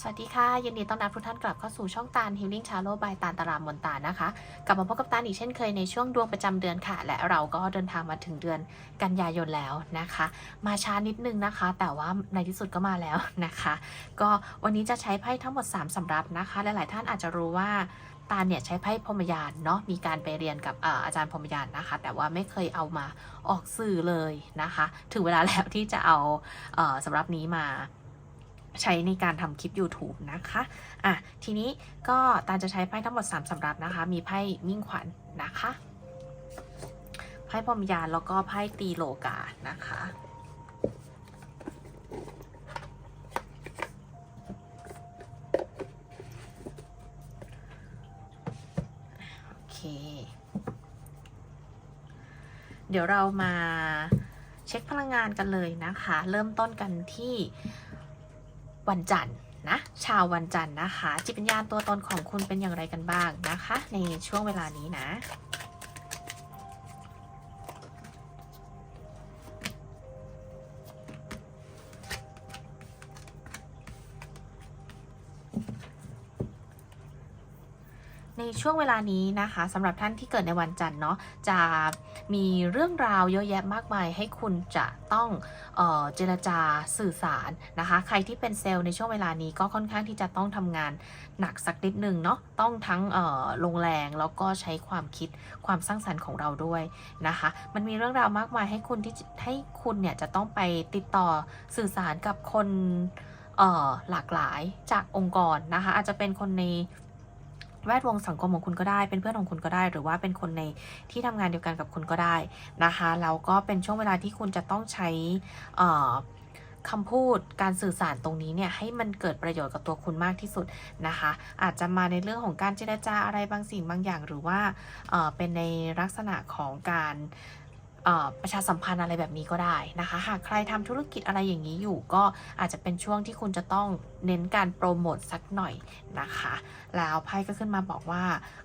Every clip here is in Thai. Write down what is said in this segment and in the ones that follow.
สวัสดีค่ะ ยินดีต้อนรับทุกท่านกลับเข้าสู่ช่องตาล Healing Channel by ตาลตารามมนตานะคะ กลับมาพบกับตาลอีกเช่นเคยในช่วงดวงประจำเดือนค่ะ และเราก็เดินทางมาถึงเดือนกันยายนแล้วนะคะ มาช้านิดนึงนะคะ แต่ว่าในที่สุดก็มาแล้วนะคะ ก็วันนี้จะใช้ไพ่ทั้งหมด 3สำรับนะคะและหลายท่านอาจจะรู้ว่าตาลเนี่ยใช้ไพ่พรมยานเนาะมีการไปเรียนกับอาจารย์พรมยานนะคะ แต่ว่าไม่เคยเอามาออกสื่อเลยนะคะ ถึงเวลาแล้วที่จะเอาเอ่อสำรับนี้มา ใช้ในการทำคลิป YouTube นะคะ อะ ทีนี้ก็ตาจะใช้ไพ่ทั้งหมด 3สำรับนะคะ มีไพ่มิ่งขวัญนนะคะ ไพ่พรมยานแล้วก็ไพ่ตีโลกา นะคะ โอเค เดี๋ยวเรามาเช็คพลังงานกันเลยนะคะ เริ่มต้นกันที่ วันจันทร์นะชาววันจันทร์นะคะ จิตวิญญาณตัวตนของคุณเป็นอย่างไรกันบ้างนะคะ ในช่วงเวลานี้นะ ช่วงเวลานี้นะคะสำหรับท่านที่เกิดในวันจันทร์เนาะจะมีเรื่องราวเยอะแยะมากมาย ให้คุณจะต้องเออเจรจาสื่อสารนะคะ ใครที่เป็นเซลล์ในช่วงเวลานี้ก็ค่อนข้างที่จะต้องทำงานหนักสักนิดหนึ่งเนาะต้องทั้งลงแรงแล้วก็ใช้ความคิดความสร้างสรรค์ของเราด้วยนะคะ มันมีเรื่องราวมากมายให้คุณที่ให้คุณเนี่ยจะต้องไปติดต่อสื่อสารกับคนหลากหลายจากองค์กรนะคะ อาจจะเป็นคนใน แวดวงสังคมของคุณก็ได้ เป็นเพื่อนของคุณก็ได้ หรือว่าเป็นคนในที่ทำงานเดียวกันกับคุณก็ได้นะคะแล้วก็เป็นช่วงเวลาที่คุณจะต้องใช้คำพูดการสื่อสารตรงนี้เนี่ยให้มันเกิดประโยชน์กับตัวคุณมากที่สุดนะคะ อาจจะมาในเรื่องของการเจรจาอะไรบางสิ่งบางอย่าง หรือว่าเอ่อเป็นในลักษณะของการ ประชาสัมพันธ์อะไรแบบนี้ก็ได้นะคะ หากใครทำธุรกิจอะไรอย่างนี้อยู่ก็อาจจะเป็นช่วงที่คุณจะต้องเน้นการโปรโมทสักหน่อยนะคะ แล้วไพ่ก็ขึ้นมาบอกว่า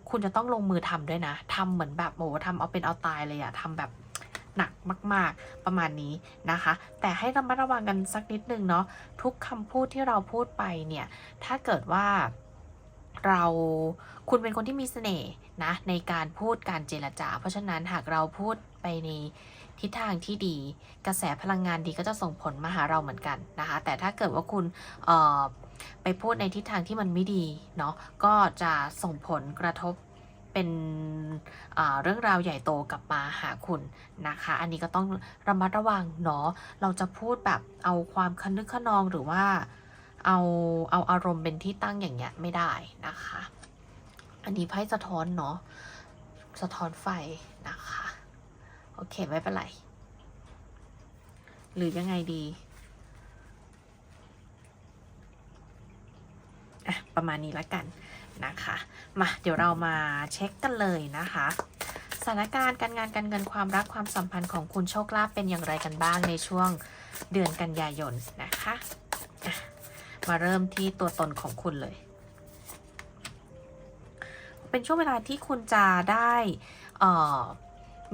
คุณจะต้องลงมือทำด้วยนะทำเหมือนแบบโอ้ทำเอาเป็นเอาตายเลยอะทำแบบหนักมาก ๆ ประมาณนี้นะคะ แต่ให้ระมัดระวังกันสักนิดนึงเนาะทุกคำพูดที่เราพูดไปเนี่ย ถ้าเกิดว่าเราคุณเป็นคนที่มีเสน่ห์นะในการพูดการเจรจา เพราะฉะนั้นหากเราพูด ในทิศทางที่ดี กระแสพลังงานดีก็จะส่งผลมาหาเราเหมือนกันนะคะ แต่ถ้าเกิดว่าคุณไปพูดในทิศทางที่มันไม่ดีเนาะก็จะส่งผลกระทบเป็นเรื่องราวใหญ่โตกลับมาหาคุณนะคะ อันนี้ก็ต้องระมัดระวังเนาะเราจะพูดแบบเอาความคันนึกขนองหรือว่าเอาเอาอารมณ์เป็นที่ตั้งอย่างเงี้ยไม่ได้นะคะ อันนี้ไพ่สะท้อนเนาะสะท้อนไฟนะคะ โอเคไม่เป็นไร หรือยังไงดีอะประมาณนี้ละกันนะคะ มาเดี๋ยวเรามาเช็คกันเลยนะคะสถานการณ์การงานการเงินความรักความสัมพันธ์ของคุณโชคลาภเป็นอย่างไรกันบ้างในช่วงเดือนกันยายนนะคะะมาเริ่มที่ตัวตนของคุณเลย เป็นช่วงเวลาที่คุณจะได้อ่อ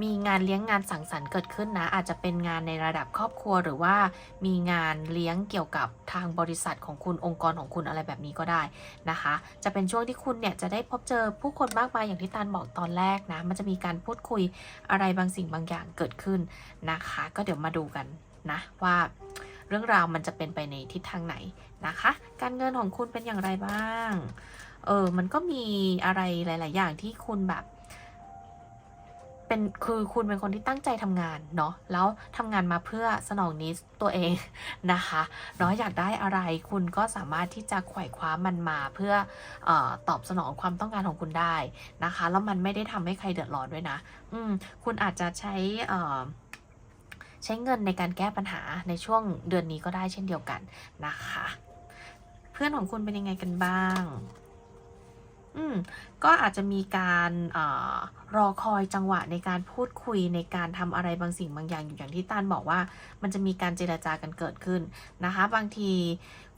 มีงานเลี้ยงงานสังสรรค์เกิดขึ้นนะ อาจจะเป็นงานในระดับครอบครัวหรือว่ามีงานเลี้ยงเกี่ยวกับทางบริษัทของคุณองค์กรของคุณอะไรแบบนี้ก็ได้นะคะ จะเป็นช่วงที่คุณเนี่ยจะได้พบเจอผู้คนมากมายอย่างที่ตาลบอกตอนแรกนะ มันจะมีการพูดคุยอะไรบางสิ่งบางอย่างเกิดขึ้นนะคะ ก็เดี๋ยวมาดูกันนะว่าเรื่องราวมันจะเป็นไปในทิศทางไหนนะคะ การเงินของคุณเป็นอย่างไรบ้าง เออ มันก็มีอะไรหลาย ๆ อย่างที่คุณแบบ เป็นคือคุณเป็นคนที่ตั้งใจทำงานเนาะแล้วทำงานมาเพื่อสนองนิสตัวเองนะคะเนาะอยากได้อะไรคุณก็สามารถที่จะไขว่คว้ามันมาเพื่อออตอบสนองความต้องการของคุณได้นะคะแล้วมันไม่ได้ทำให้ใครเดือดร้อนด้วยนะอืมคุณอาจจะใช้อ่อใช้เงินในการแก้ปัญหาในช่วงเดือนนี้ก็ได้เช่นเดียวกันนะคะ เพื่อนของคุณเป็นยังไงกันบ้าง อืมก็อาจจะมีการอรอคอยจังหวะในการพูดคุยในการทำอะไรบางสิ่งบางอย่างอยู่อย่างที่ตานบอกว่า มันจะมีการเจรจากันเกิดขึ้นนะคะ บางที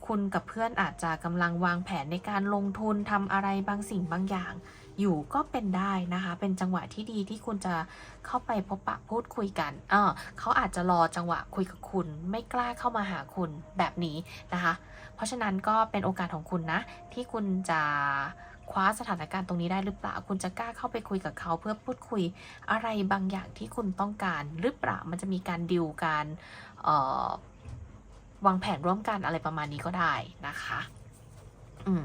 คุณกับเพื่อนอาจจะกำลังวางแผนในการลงทุนทำอะไรบางสิ่งบางอย่าง อยู่ก็เป็นได้นะคะ เป็นจังหวะที่ดีที่คุณจะเข้าไปพบปะพูดคุยกันเออเขาอาจจะรอจังหวะคุยกับคุณ ไม่กล้าเข้ามาหาคุณแบบนี้นะคะ เพราะฉะนั้นก็เป็นโอกาสของคุณนะที่คุณจะ คว้าสถานการณ์ตรงนี้ได้หรือเปล่า คุณจะกล้าเข้าไปคุยกับเขาเพื่อพูดคุยอะไรบางอย่างที่คุณต้องการหรือเปล่า มันจะมีการดิวการวางแผนร่วมกันอะไรประมาณนี้ก็ได้นะคะอืม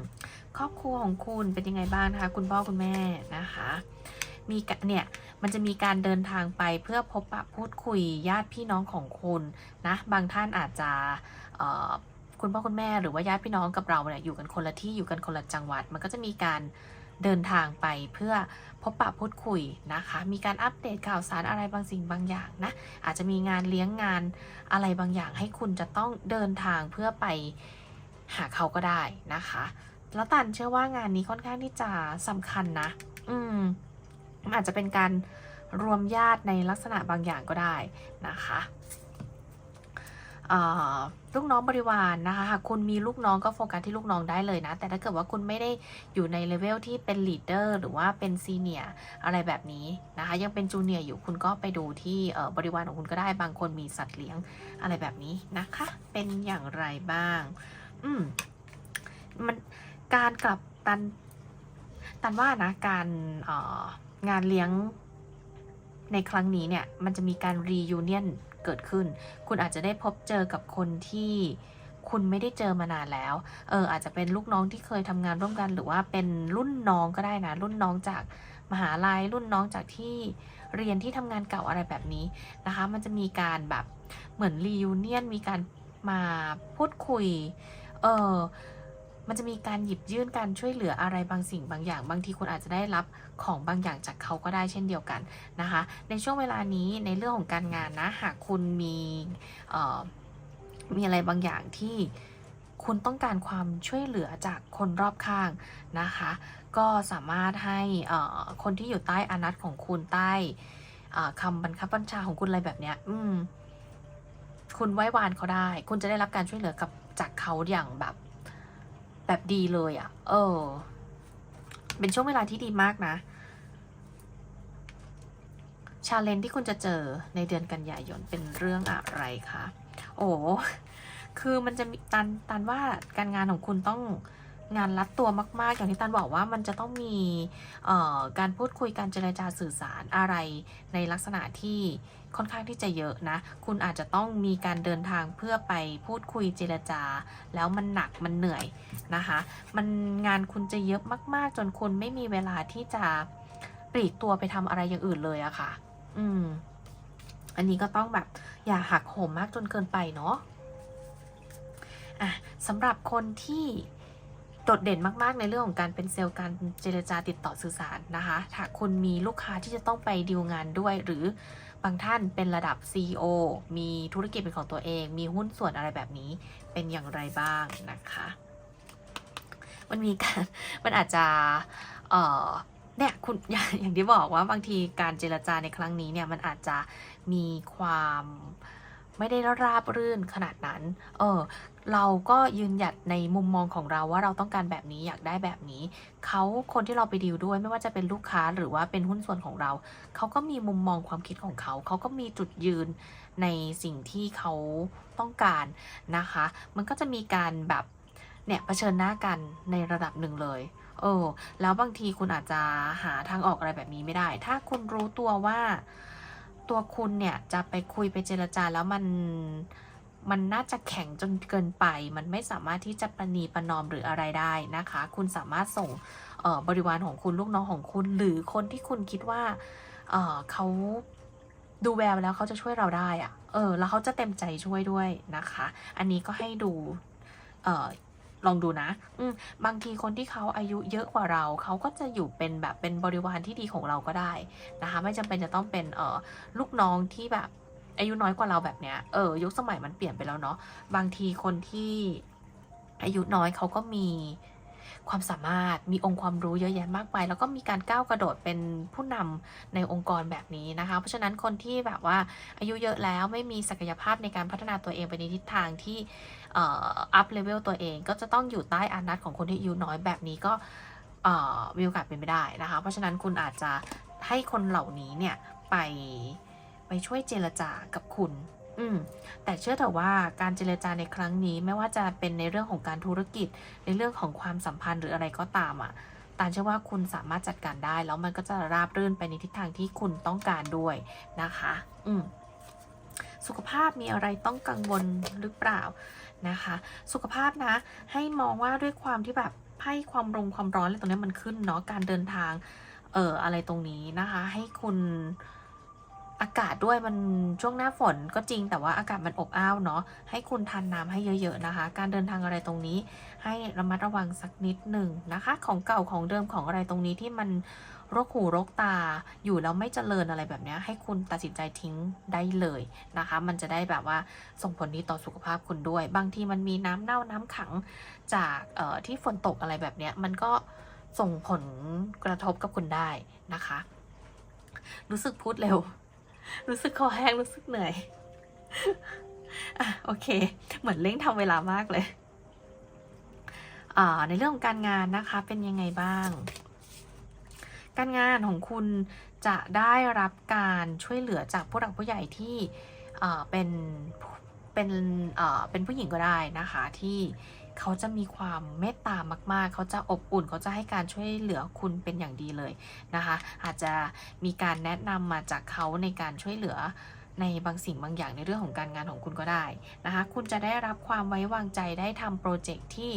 ครอบครัวของคุณเป็นยังไงบ้างนะคะ คุณพ่อคุณแม่นะคะ มีเนี่ยมันจะมีการเดินทางไปเพื่อพบปะพูดคุยญาติพี่น้องของคุณนะ บางท่านอาจจะ คุณพ่อคุณแม่หรือว่าญาติพี่น้องกับเราเนี่ยอยู่กันคนละที่อยู่กันคนละจังหวัด มันก็จะมีการเดินทางไปเพื่อพบปะพูดคุยนะคะ มีการอัปเดตข่าวสารอะไรบางสิ่งบางอย่างนะ อาจจะมีงานเลี้ยงงานอะไรบางอย่างให้คุณจะต้องเดินทางเพื่อไปหาเขาก็ได้นะคะ แล้วตันเชื่อว่างานนี้ค่อนข้างที่จะสำคัญนะ อืมอาจจะเป็นการรวมญาติในลักษณะบางอย่างก็ได้นะคะเอ่อ ลูกน้องบริวารนะคะหากคุณมีลูกน้องก็โฟกัสที่ลูกน้องได้เลยนะ แต่ถ้าเกิดว่าคุณไม่ได้อยู่ในเลเวลที่เป็นลีดเดอร์หรือว่าเป็นซีเนียร์อะไรแบบนี้นะคะยังเป็นจูเนียร์อยู่คุณก็ไปดูที่บริวารของคุณก็ได้บางคนมีสัตว์เลี้ยงอะไรแบบนี้นะคะ เป็นอย่างไรบ้าง อืมมันการกลับตันตันว่านะการงานเลี้ยงในครั้งนี้เนี่ยมันจะมีการรียูเนียน เกิดขึ้น คุณอาจจะได้พบเจอกับคนที่คุณไม่ได้เจอมานานแล้ว เอออาจจะเป็นลูกน้องที่เคยทำงานร่วมกัน หรือว่าเป็นรุ่นน้องก็ได้นะ รุ่นน้องจากมหาลัย รุ่นน้องจากที่เรียนที่ทำงานเก่าอะไรแบบนี้นะคะ มันจะมีการแบบเหมือนรียูเนียนมีการมาพูดคุย เออ มันจะมีการหยิบยื่นการช่วยเหลืออะไรบางสิ่งบางอย่าง บางทีคุณอาจจะได้รับของบางอย่างจากเขาก็ได้เช่นเดียวกันนะคะ ในช่วงเวลานี้ในเรื่องของการงานนะ หากคุณมีมีอะไรบางอย่างที่คุณต้องการความช่วยเหลือจากคนรอบข้างนะคะ ก็สามารถให้คนที่อยู่ใต้อานัตของคุณใต้คำบังคับบัญชาของคุณอะไรแบบเนี้ย อืม คุณไว้วานเขาได้ คุณจะได้รับการช่วยเหลือกับจากเขาอย่างแบบ แบบดีเลยอะ่ะ เออ เป็นช่วงเวลาที่ดีมากนะชาเลนที่คุณจะเจอในเดือนกันยายนเป็นเรื่องอะไรคะ โอ้ คือมันจะมีตันตันว่าการงานของคุณต้อง งานรัดตัวมากๆ อย่างที่ตันบอกว่ามันจะต้องมีการพูดคุยการเจรจาสื่อสารอะไรในลักษณะที่ค่อนข้างที่จะเยอะนะ คุณอาจจะต้องมีการเดินทางเพื่อไปพูดคุยเจรจา แล้วมันหนักมันเหนื่อยนะคะ มันงานคุณจะเยอะมาก ๆ จนคุณไม่มีเวลาที่จะปลีกตัวไปทำอะไรอย่างอื่นเลยอะค่ะ อืม อันนี้ก็ต้องแบบอย่าหักโหมมากจนเกินไปเนาะอะสำหรับคนที่ โดดเด่นมากๆ ในเรื่องของการเป็นเซลล์การเจรจาติดต่อสื่อสารนะคะถ้าคุณมีลูกค้าที่จะต้องไปดีลงานด้วย หรือบางท่านเป็นระดับ CEO มีธุรกิจเป็นของตัวเอง มีหุ้นส่วนอะไรแบบนี้เป็นอย่างไรบ้างนะคะ มันมีการมันอาจจะเอ่อเนี่ยคุณอย่างอย่างที่บอกว่าบางทีการเจรจาในครั้งนี้เนี่ยมันอาจจะมีความ ไม่ได้ราบรื่นขนาดนั้น เออ เราก็ยืนหยัดในมุมมองของเราว่าเราต้องการแบบนี้อยากได้แบบนี้ เขาคนที่เราไปดีลด้วยไม่ว่าจะเป็นลูกค้าหรือว่าเป็นหุ้นส่วนของเรา เขาก็มีมุมมองความคิดของเขา เขาก็มีจุดยืนในสิ่งที่เขาต้องการนะคะ มันก็จะมีการแบบเนี่ยเผชิญหน้ากันในระดับหนึ่งเลยเออแล้วบางทีคุณอาจจะหาทางออกอะไรแบบนี้ไม่ได้ ถ้าคุณรู้ตัวว่า ตัวคุณเนี่ยจะไปคุยไปเจรจาแล้วมันมันน่าจะแข็งจนเกินไป มันไม่สามารถที่จะประนีประนอมหรืออะไรได้นะคะ คุณสามารถส่งบริวารของคุณลูกน้องของคุณ หรือคนที่คุณคิดว่าเเขาดูแววแล้วเขาจะช่วยเราได้อะเออ แล้วเขาจะเต็มใจช่วยด้วยนะคะ อันนี้ก็ให้ดู ลองดูนะ อืมบางทีคนที่เขาอายุเยอะกว่าเรา เขาก็จะอยู่เป็นแบบเป็นบริวารที่ดีของเราก็ได้นะคะ ไม่จำเป็นจะต้องเป็นเออลูกน้องที่แบบอายุน้อยกว่าเราแบบเนี้ย เออ ยุคสมัยมันเปลี่ยนไปแล้วเนาะ บางทีคนที่อายุน้อยเขาก็มี ความสามารถมีองค์ความรู้เยอะแยะมากมายแล้วก็มีการก้าวกระโดดเป็นผู้นำในองค์กรแบบนี้นะคะ เพราะฉะนั้นคนที่แบบว่าอายุเยอะแล้วไม่มีศักยภาพในการพัฒนาตัวเองไปในทิศทางที่อัพเลเวลตัวเอง ก็จะต้องอยู่ใต้อานัตของคนที่อายุน้อยแบบนี้ก็มีโอกาสเป็นไปได้นะคะ เพราะฉะนั้นคุณอาจจะให้คนเหล่านี้เนี่ยไปไปช่วยเจรจากับคุณ อืมแต่เชื่อเถอะว่าการเจรจาในครั้งนี้ไม่ว่าจะเป็นในเรื่องของการธุรกิจ ในเรื่องของความสัมพันธ์หรืออะไรก็ตามอะตานเชื่อว่าคุณสามารถจัดการได้ แล้วมันก็จะราบรื่นไปในทิศทางที่คุณต้องการด้วยนะคะ อืมสุขภาพมีอะไรต้องกังวลหรือเปล่านะคะ สุขภาพนะ ให้มองว่าด้วยความที่แบบให้ความรงความร้อนอะไรตรงนี้มันขึ้นเนาะการเดินทางเอ่ออะไรตรงนี้นะคะ ให้คุณ อากาศด้วยมันช่วงหน้าฝนก็จริงแต่ว่าอากาศมันอบอ้าวเนาะให้คุณทานน้ำให้เยอะๆนะคะ การเดินทางอะไรตรงนี้ ให้ระมัดระวังสักนิดหนึ่งนะคะ ของเก่าของเดิมของอะไรตรงนี้ที่มันโรกหูโรกตาอยู่แล้วไม่เจริญอะไรแบบนี้ ให้คุณตัดสินใจทิ้งได้เลยนะคะ มันจะได้แบบว่าส่งผลดีต่อสุขภาพคุณด้วย บางทีมันมีน้ำเน่าน้ำขังจากที่ฝนตกอะไรแบบนี้มันก็ส่งผลกระทบกับคุณได้นะคะ รู้สึกพูดเร็ว รู้สึกคอแห้งรู้สึกเหนื่อยอะโอเค เหมือนเร่งทำเวลามากเลยอ่าในเรื่องของการงานนะคะเป็นยังไงบ้าง การงานของคุณจะได้รับการช่วยเหลือจากผู้หลักผู้ใหญ่ที่อ่าเป็นเป็นอ่าเป็นผู้หญิงก็ได้นะคะที่ เขาจะมีความเมตตามาก ๆ เขาจะอบอุ่น เขาจะให้การช่วยเหลือคุณเป็นอย่างดีเลยนะคะ อาจจะมีการแนะนำมาจากเขาในการช่วยเหลือในบางสิ่งบางอย่างในเรื่องของการงานของคุณก็ได้นะคะ คุณจะได้รับความไว้วางใจได้ทำโปรเจกต์ที่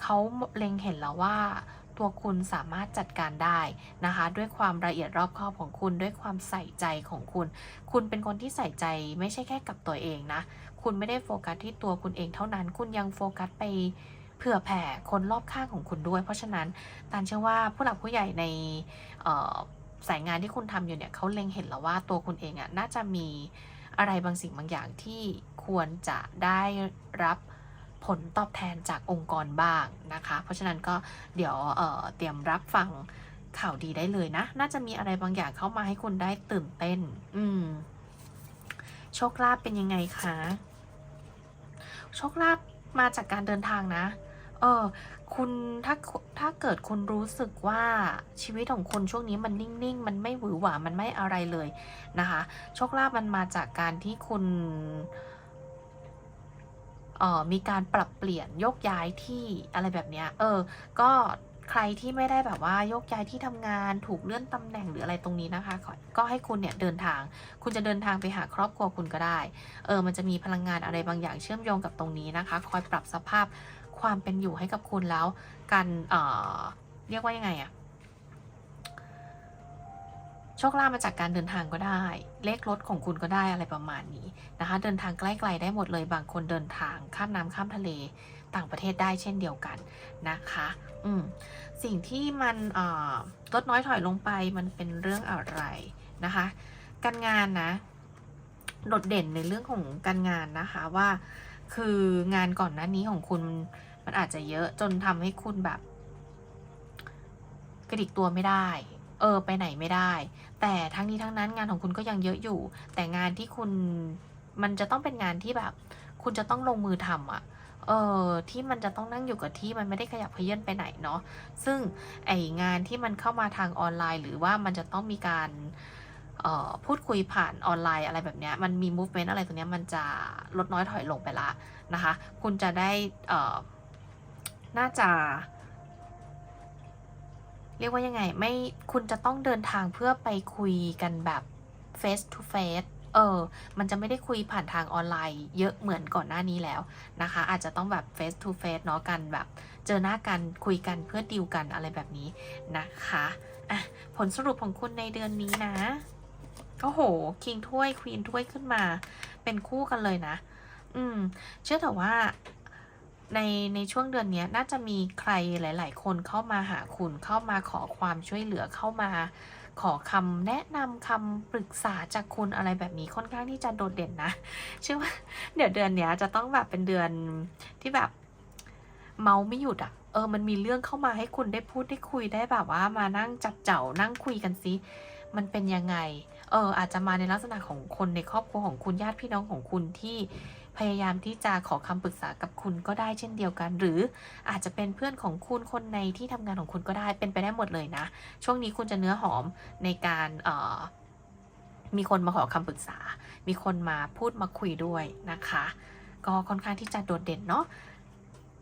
เขาเล็งเห็นแล้วว่าตัวคุณสามารถจัดการได้นะคะ ด้วยความละเอียดรอบคอบของคุณด้วยความใส่ใจของคุณ คุณเป็นคนที่ใส่ใจไม่ใช่แค่กับตัวเองนะ คุณไม่ได้โฟกัสที่ตัวคุณเองเท่านั้น คุณยังโฟกัสไปเผื่อแผ่คนรอบข้างของคุณด้วย เพราะฉะนั้นตานเชื่อว่าผู้หลักผู้ใหญ่ในสายงานที่คุณทำอยู่เนี่ยเขาเล็งเห็นแล้วว่าตัวคุณเองอะ่ะน่าจะมีอะไรบางสิ่งบางอย่างที่ควรจะได้รับผลตอบแทนจากองค์กรบ้างนะคะ เพราะฉะนั้นก็เดี๋ยวเเตรียมรับฟังข่าวดีได้เลยนะ น่าจะมีอะไรบางอย่างเข้ามาให้คุณได้ตื่นเต้น อืม โชคลาภเป็นยังไงคะ โชคลาภมาจากการเดินทางนะ เออ คุณถ้าถ้าเกิดคุณรู้สึกว่าชีวิตของคุณช่วงนี้มันนิ่งๆ มันไม่หวือหวา มันไม่อะไรเลยนะคะ โชคลาภมันมาจากการที่คุณเอ่อมีการปรับเปลี่ยนโยกย้ายที่อะไรแบบเนี้ยเออ ก็ ใครที่ไม่ได้แบบว่าโยกย้ายที่ทำงานถูกเลื่อนตำแหน่งหรืออะไรตรงนี้นะคะขอก็ให้คุณเนี่ยเดินทาง คุณจะเดินทางไปหาครอบครัวคุณก็ได้ เออ มันจะมีพลังงานอะไรบางอย่างเชื่อมโยงกับตรงนี้นะคะ คอยปรับสภาพความเป็นอยู่ให้กับคุณแล้ว การเอ่อเรียกว่ายังไงอะโชคลาภมาจากการเดินทางก็ได้ เลขรถของคุณก็ได้อะไรประมาณนี้นะคะ เดินทางใกล้ๆได้หมดเลยบางคนเดินทางข้ามน้ำข้ามทะเล ต่างประเทศได้เช่นเดียวกันนะคะอืมสิ่งที่มันลดน้อยถอยลงไปมันเป็นเรื่องอะไรนะคะ การงานนะ โดดเด่นในเรื่องของการงานนะคะว่า คืองานก่อนหน้านี้ของคุณมันอาจจะเยอะจนทำให้คุณแบบ กระดิกตัวไม่ได้ เออ ไปไหนไม่ได้ แต่ทั้งนี้ทั้งนั้นงานของคุณก็ยังเยอะอยู่ แต่งานที่คุณมันจะต้องเป็นงานที่แบบ คุณจะต้องลงมือทำอะ เออที่มันจะต้องนั่งอยู่กับที่มันไม่ได้ขยับเขยื่อนไปไหนเนาะซึ่งไองานที่มันเข้ามาทางออนไลน์ หรือว่ามันจะต้องมีการออพูดคุยผ่านออนไลน์อะไรแบบเนี้ยมันมี movement อะไรตรงเนี้ยมันจะลดน้อยถอยลงไปละนะคะ คุณจะได้เออน่าจะ เรียกว่ายังไง ไม่คุณจะต้องเดินทางเพื่อไปคุยกันแบบ face to face เออ มันจะไม่ได้คุยผ่านทางออนไลน์ เยอะเหมือนก่อนหน้านี้แล้วนะคะ อาจจะต้องแบบ face to face เนาะกันแบบ เจอหน้ากันคุยกันเพื่อดีลกันอะไรแบบนี้นะคะอะผลสรุปของคุณในเดือนนี้นะโอ้โหคิงถ้วยควีนถ้วยขึ้นมา เป็นคู่กันเลยนะ อืม เชื่อเถอะว่าในในช่วงเดือนนี้น่าจะมีใครหลาย ๆ คนเข้ามาหาคุณเข้ามาขอความช่วยเหลือเข้ามา ขอคำแนะนำคำปรึกษาจากคุณอะไรแบบนี้ค่อนข้างที่จะโดดเด่นนะเชื่อว่าเดี๋ยวเดือนเนี้ยจะต้องแบบเป็นเดือนที่แบบเมาไม่หยุดอะ่ะเออมันมีเรื่องเข้ามาให้คุณได้พูดได้คุยได้แบบว่ามานั่งจับเจ้านั่งคุยกันซิมันเป็นยังไง เอออาจจะมาในลักษณะของคนในครอบครัวของคุณญาติพี่น้องของคุณที่ พยายามที่จะขอคำปรึกษากับคุณก็ได้เช่นเดียวกัน หรืออาจจะเป็นเพื่อนของคุณคนในที่ทำงานของคุณก็ได้เป็นไปได้หมดเลยนะ ช่วงนี้คุณจะเนื้อหอมในการเอ่อมีคนมาขอคำปรึกษา มีคนมาพูดมาคุยด้วยนะคะ ก็ค่อนข้างที่จะโดดเด่นเนาะ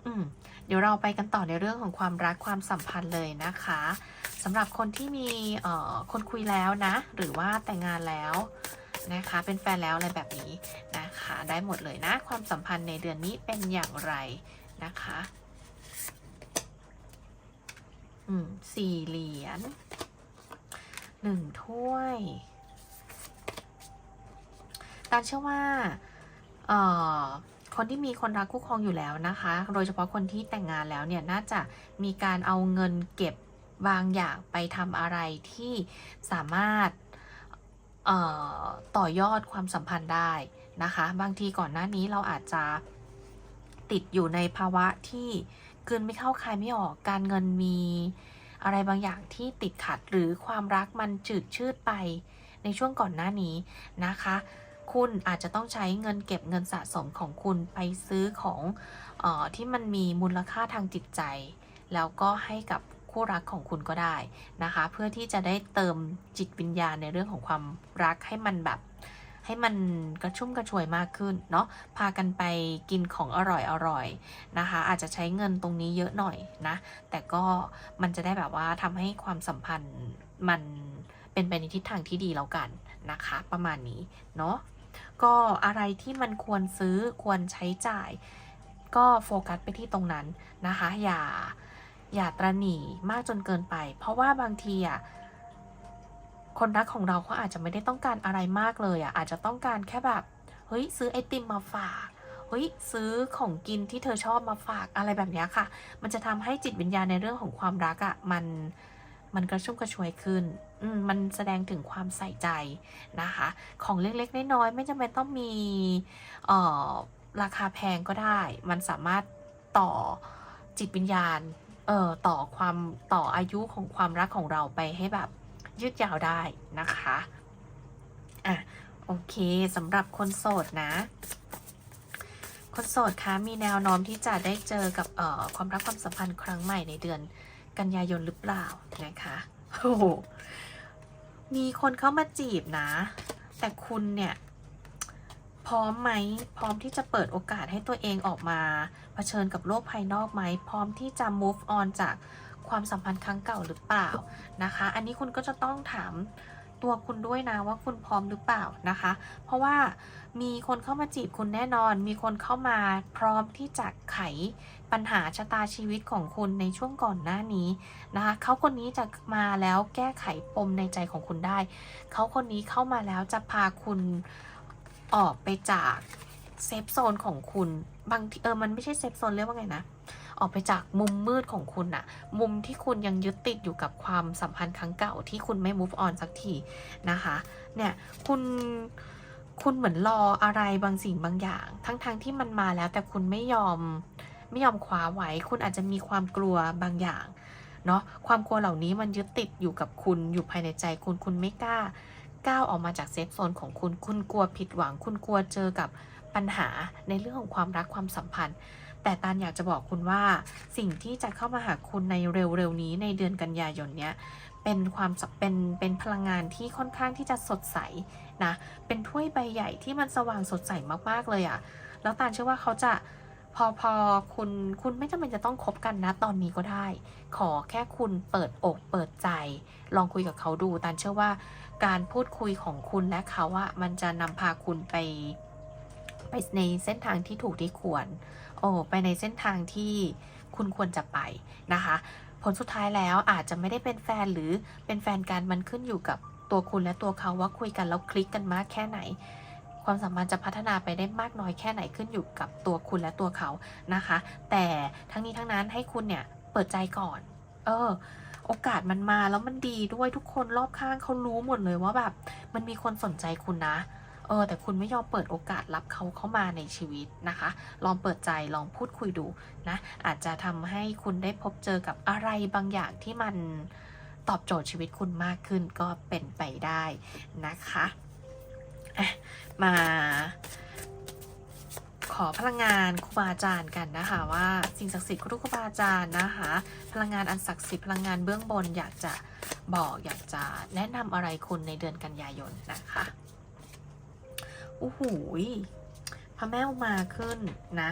อืมเดี๋ยวเราไปกันต่อในเรื่องของความรักความสัมพันธ์เลยนะคะสำหรับคนที่มีเอ่อคนคุยแล้วนะ หรือว่าแต่งงานแล้ว นะคะ เป็นแฟนแล้วอะไรแบบนี้นะคะ ได้หมดเลยนะ ความสัมพันธ์ในเดือนนี้เป็นอย่างไรนะคะอืมสี่เหรียญหนึ่งถ้วยตาเชื่อว่าเอ่อคนที่มีคนรักคู่ครองอยู่แล้วนะคะ โดยเฉพาะคนที่แต่งงานแล้วเนี่ยน่าจะมีการเอาเงินเก็บบางอย่างไปทำอะไรที่สามารถ ต่อยอดความสัมพันธ์ได้นะคะ บางทีก่อนหน้านี้เราอาจจะติดอยู่ในภาวะที่เกินไม่เข้าคายไม่ออกการเงินมีอะไรบางอย่างที่ติดขัดหรือความรักมันจืดชืดไปในช่วงก่อนหน้านี้นะคะ คุณอาจจะต้องใช้เงินเก็บเงินสะสมของคุณไปซื้อของออที่มันมีมูลค่าทางจิตใจ แล้วก็ให้กับ คู่รักของคุณก็ได้นะคะ เพื่อที่จะได้เติมจิตวิญญาณในเรื่องของความรักให้มันแบบ ให้มันกระชุ่มกระชวยมากขึ้นเนาะพากันไปกินของอร่อยอร่อยนะคะ อาจจะใช้เงินตรงนี้เยอะหน่อยนะ แต่ก็มันจะได้แบบว่าทำให้ความสัมพันธ์มันเป็นไปในทิศทางที่ดีแล้วกันนะคะ ประมาณนี้เนาะก็อะไรที่มันควรซื้อควรใช้จ่าย ก็โฟกัสไปที่ตรงนั้นนะคะ อย่า อย่าตระหนี่มากจนเกินไป เพราะว่าบางทีอะคนรักของเราเขาอาจจะไม่ได้ต้องการอะไรมากเลยอะอาจจะต้องการแค่แบบเฮ้ยซื้อไอติมมาฝากเฮ้ยซื้อของกินที่เธอชอบมาฝากอะไรแบบนี้ค่ะ มันจะทำให้จิตวิญญาณในเรื่องของความรักอะมันมันกระชุ่มกระชวยขึ้น อืมมันแสดงถึงความใส่ใจนะคะ ของเล็กๆน้อยๆไม่จำเป็นต้องมีเอ่อราคาแพงก็ได้ มันสามารถต่อจิตวิญญาณ เอ่อต่อความต่ออายุของความรักของเราไปให้แบบยืดยาวได้นะคะอะโอเคสำหรับคนโสดนะ คนโสดคะมีแนวโน้มที่จะได้เจอกับเอ่อความรักความสัมพันธ์ครั้งใหม่ในเดือนกันยายนหรือเปล่านะคะโอ้โหมีคนเข้ามาจีบนะ แต่คุณเนี่ย พร้อมไหมพร้อมที่จะเปิดโอกาสให้ตัวเองออกมาเผชิญกับโลกภายนอกไหมพร้อมที่จะ move on จากความสัมพันธ์ครั้งเก่าหรือเปล่านะคะ อันนี้คุณก็จะต้องถามตัวคุณด้วยนะว่าคุณพร้อมหรือเปล่านะคะ เพราะว่ามีคนเข้ามาจีบคุณแน่นอน มีคนเข้ามาพร้อมที่จะไขปัญหาชะตาชีวิตของคุณในช่วงก่อนหน้านี้นะคะเขาคนนี้จะมาแล้วแก้ไขปมในใจของคุณได้ เขาคนนี้เข้ามาแล้วจะพาคุณ ออกไปจากเซฟโซนของคุณบางทีเออมันไม่ใช่เซฟโซนเรียกว่าไงนะออกไปจากมุมมืดของคุณอะมุมที่คุณยังยึดติดอยู่กับความสัมพันธ์ครั้งเก่าที่คุณไม่ move on สักทีนะคะเนี่ยคุณคุณเหมือนรออะไรบางสิ่งบางอย่าง ทั้งๆทที่มันมาแล้วแต่คุณไม่ยอมไม่ยอมคว้าไว้ คุณอาจจะมีความกลัวบางอย่างเนาะความกลัวเหล่านี้มันยึดติดอยู่กับคุณอยู่ภายในใจคุณคุณไม่กล้า ก้าวออกมาจากเซฟโซนของคุณ คุณกลัวผิดหวัง คุณกลัวเจอกับปัญหาในเรื่องของความรักความสัมพันธ์ แต่ตานอยากจะบอกคุณว่า สิ่งที่จะเข้ามาหาคุณในเร็วๆนี้ในเดือนกันยายนเนี้ยเป็นความสเป็นเป็นพลังงานที่ค่อนข้างที่จะสดใสนะ เป็นถ้วยใบใหญ่ที่มันสว่างสดใสมากๆเลยอะ่ะ แล้วตานเชื่อว่าเขาจะพอพอคุณคุณไม่จำเป็นจะต้องคบกันนะตอนนี้ก็ได้ ขอแค่คุณเปิดอกเปิดใจ ลองคุยกับเขาดูตานเชื่อว่า การพูดคุยของคุณและเขาอะมันจะนำพาคุณไป ไปในเส้นทางที่ถูกที่ควร โอ้ไปในเส้นทางที่คุณควรจะไปนะคะ ผลสุดท้ายแล้วอาจจะไม่ได้เป็นแฟนหรือเป็นแฟนกันมันขึ้นอยู่กับตัวคุณและตัวเขาว่าคุยกันแล้วคลิกกันมากแค่ไหน ความสัมพันธ์จะพัฒนาไปได้มากน้อยแค่ไหนขึ้นอยู่กับตัวคุณและตัวเขานะคะ แต่ทั้งนี้ทั้งนั้นให้คุณเนี่ยเปิดใจก่อน เออ โอกาสมันมาแล้วมันดีด้วยทุกคนรอบข้างเขารู้หมดเลยว่าแบบ มันมีคนสนใจคุณนะ เออแต่คุณไม่ยอมเปิดโอกาสรับเขาเข้ามาในชีวิตนะคะ ลองเปิดใจลองพูดคุยดูนะ อาจจะทำให้คุณได้พบเจอกับอะไรบางอย่างที่มันตอบโจทย์ชีวิตคุณมากขึ้นก็เป็นไปได้นะคะะมา อพลังงานครูบาอาจารย์กันนะคะ ว่าสิ่งศักดิ์สิทธิ์ครูครูบาอาจารย์นะคะ พลังงานอันศักดิ์สิทธิ์พลังงานเบื้องบนอยากจะบอกอยากจะแนะนำอะไรคุณในเดือนกันยายนนะคะโอ้โหยพระแม่มาขึ้นนะ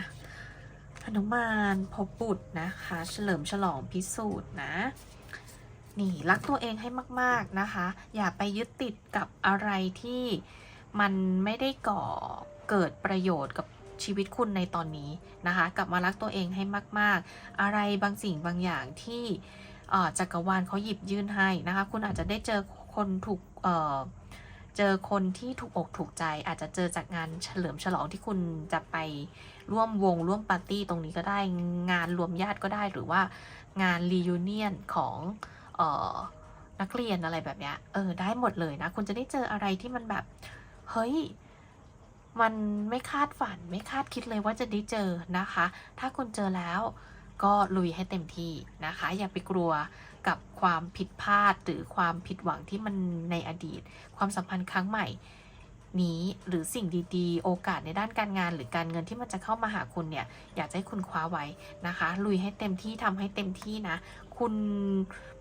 หนุมานพบบุตรนะคะ เฉลิมฉลองพิสูจน์นะนี่รักตัวเองให้มาก ๆนะคะ อย่าไปยึดติดกับอะไรที่มันไม่ได้ก่อเกิดประโยชน์กับ ชีวิตคุณในตอนนี้นะคะ กลับมารักตัวเองให้มาก ๆ อะไรบางสิ่งบางอย่างที่จักรวาลเขาหยิบยื่นให้นะคะ คุณอาจจะได้เจอคนถูกเจอคนที่ถูกอกถูกใจ อาจจะเจอจากงานเฉลิมฉลองที่คุณจะไปร่วมวงร่วมปาร์ตี้ตรงนี้ก็ได้งานรวมญาติก็ได้หรือว่างานรียูเนียนของออนักเรียนอะไรแบบเนี้ยเออได้หมดเลยนะ คุณจะได้เจออะไรที่มันแบบ เฮ้ย มันไม่คาดฝันไม่คาดคิดเลยว่าจะได้เจอนะคะ ถ้าคุณเจอแล้วก็ลุยให้เต็มที่นะคะ อย่าไปกลัวกับความผิดพลาดหรือความผิดหวังที่มันในอดีต ความสัมพันธ์ครั้งใหม่นี้หรือสิ่งดีๆ โอกาสในด้านการงานหรือการเงินที่มันจะเข้ามาหาคุณเนี่ย อยากให้คุณคว้าไว้นะคะ ลุยให้เต็มที่ทำให้เต็มที่นะ คุณ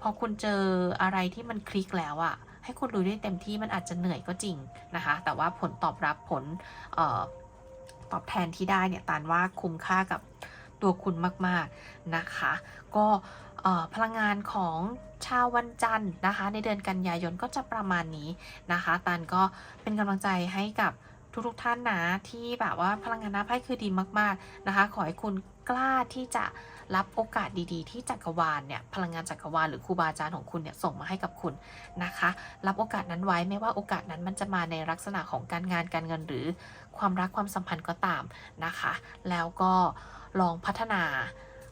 พอคุณเจออะไรที่มันคลิกแล้วอะ ให้คุณลุยได้เต็มที่มันอาจจะเหนื่อยก็จริงนะคะ แต่ว่าผลตอบรับผลออตอบแทนที่ได้เนี่ยตานว่าคุ้มค่ากับตัวคุณมาก ๆ นะคะ ก็พลังงานของชาววันจันทร์นะคะ ในเดือนกันยายนก็จะประมาณนี้นะคะตานก็เป็นกำลังใจให้กับทุกๆท่านนะที่แบบว่าพลังงานน้าไพ่คือดีมาก ๆ นะคะ ขอให้คุณกล้าที่จะ รับโอกาสดีๆ ที่จักรวาลเนี่ยพลังงานจักรวาลหรือครูบาอาจารย์ของคุณเนี่ยส่งมาให้กับคุณนะคะ รับโอกาสนั้นไว้ไม่ว่าโอกาสนั้นมันจะมาในลักษณะของการงานการเงินหรือความรักความสัมพันธ์ก็ตามนะคะ แล้วก็ลองพัฒนา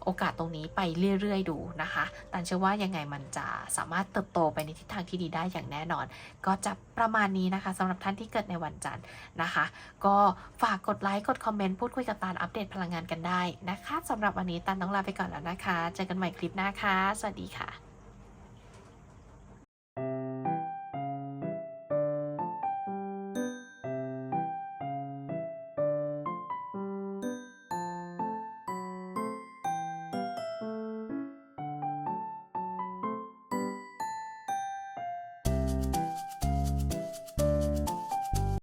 โอกาสตรงนี้ไปเรื่อยๆ ดูนะคะ ตันเชื่อว่ายังไงมันจะสามารถเติบโตไปในทิศทางที่ดีได้อย่างแน่นอน ก็จะประมาณนี้นะคะสำหรับท่านที่เกิดในวันจันทร์นะคะ ก็ฝากกดไลค์กดคอมเมนต์พูดคุยกับตันอัปเดตพลังงานกันได้นะคะสำหรับวันนี้ตันต้องลาไปก่อนแล้วนะคะ เจอกันใหม่คลิปหน้าค่ะ สวัสดีค่ะ